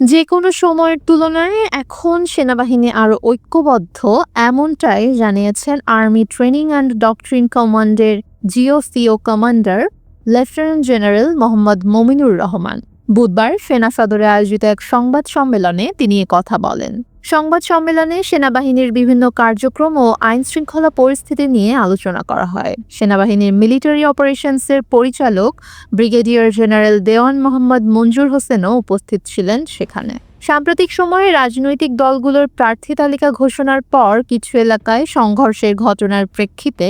যে কোনো সময়ের তুলনায় এখন সেনাবাহিনী আরও ঐক্যবদ্ধ, এমনটাই জানিয়েছেন আর্মি ট্রেনিং অ্যান্ড ডক্ট্রিন কমান্ডের জিওসিও commander lieutenant general Mohammad Mominur Rahman. বুধবার সেনা সদরে আয়োজিত এক সংবাদ সম্মেলনে তিনি কথা বলেন। সংবাদ সম্মেলনে সেনাবাহিনীর বিভিন্ন কার্যক্রম ও আইন শৃঙ্খলা পরিস্থিতি নিয়ে আলোচনা করা হয়। সেনাবাহিনীর মিলিটারি অপারেশনসের পরিচালক ব্রিগেডিয়ার জেনারেল দেওয়ান মোহাম্মদ মঞ্জুর হোসেনও উপস্থিত ছিলেন সেখানে। সাম্প্রতিক সময়ে রাজনৈতিক দলগুলোর প্রার্থী তালিকা ঘোষণার পর কিছু এলাকায় সংঘর্ষের ঘটনার প্রেক্ষিতে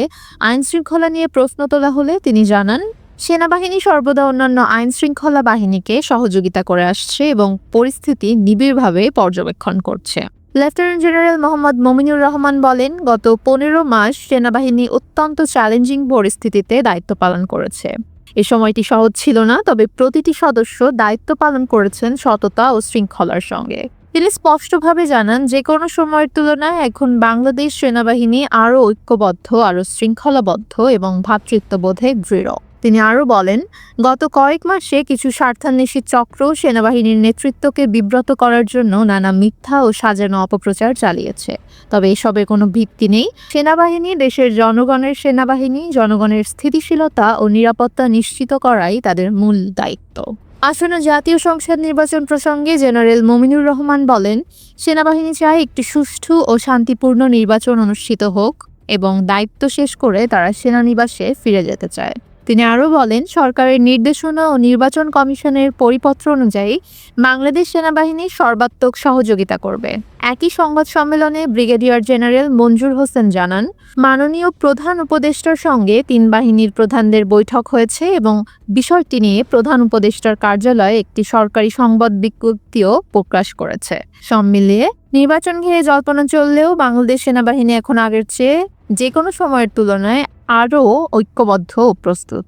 আইন শৃঙ্খলা নিয়ে প্রশ্ন তোলা হলে তিনি জানান সেনাবাহিনী সর্বদা অন্যান্য আইন শৃঙ্খলা বাহিনীকে সহযোগিতা করে আসছে এবং পরিস্থিতি নিবিড়ভাবে পর্যবেক্ষণ করছে। লেফটেন্যান্ট জেনারেল মোহাম্মদ মমিনুর রহমান বলেন, গত পনেরো মাস সেনাবাহিনী অত্যন্ত চ্যালেঞ্জিং পরিস্থিতিতে দায়িত্ব পালন করেছে। এ সময়টি সহজ ছিল না, তবে প্রতিটি সদস্য দায়িত্ব পালন করেছেন সততা ও শৃঙ্খলার সঙ্গে। তিনি স্পষ্টভাবে জানান, যে কোনো সময়ের তুলনায় এখন বাংলাদেশ সেনাবাহিনী আরও ঐক্যবদ্ধ, আরও শৃঙ্খলাবদ্ধ এবং ভ্রাতৃত্ববোধে দৃঢ়। তিনি আরও বলেন, গত কয়েক মাসে কিছু স্বার্থান্বেষী চক্র সেনাবাহিনীর নেতৃত্বকে বিব্রত করার জন্য নানা মিথ্যা ও সাজানো অপপ্রচার চালিয়েছে। তবে এসবের কোনো ভিত্তি নেই। সেনাবাহিনী দেশের জনগণের সেনাবাহিনী, জনগণের স্থিতিশীলতা ও নিরাপত্তা নিশ্চিত করাই তাদের মূল দায়িত্ব। আসন্ন জাতীয় সংসদ নির্বাচন প্রসঙ্গে জেনারেল মমিনুর রহমান বলেন, সেনাবাহিনী চায় একটি সুষ্ঠু ও শান্তিপূর্ণ নির্বাচন অনুষ্ঠিত হোক এবং দায়িত্ব শেষ করে তারা সেনানিবাসে ফিরে যেতে চায়। তিনি আরও বলেন, সরকারের নির্দেশনা ও নির্বাচন কমিশনের পরিপত্র অনুযায়ী বাংলাদেশ সেনাবাহিনী সর্বাত্মক সহযোগিতা করবে। একই সংবাদ সম্মেলনে ব্রিগেডিয়ার জেনারেল মঞ্জুর হোসেন জানান, মাননীয় প্রধান উপদেষ্টার সঙ্গে তিন বাহিনীর প্রধানদের বৈঠক হয়েছে এবং বিষয়টি নিয়ে প্রধান উপদেষ্টার কার্যালয়ে একটি সরকারি সংবাদ বিজ্ঞপ্তিও প্রকাশ করেছে। সব মিলিয়ে নির্বাচন ঘিরে জল্পনা চললেও বাংলাদেশ সেনাবাহিনী এখন আগের চেয়ে যে কোনো সময়ের তুলনায় আরও ঐক্যবদ্ধ ও প্রস্তুত।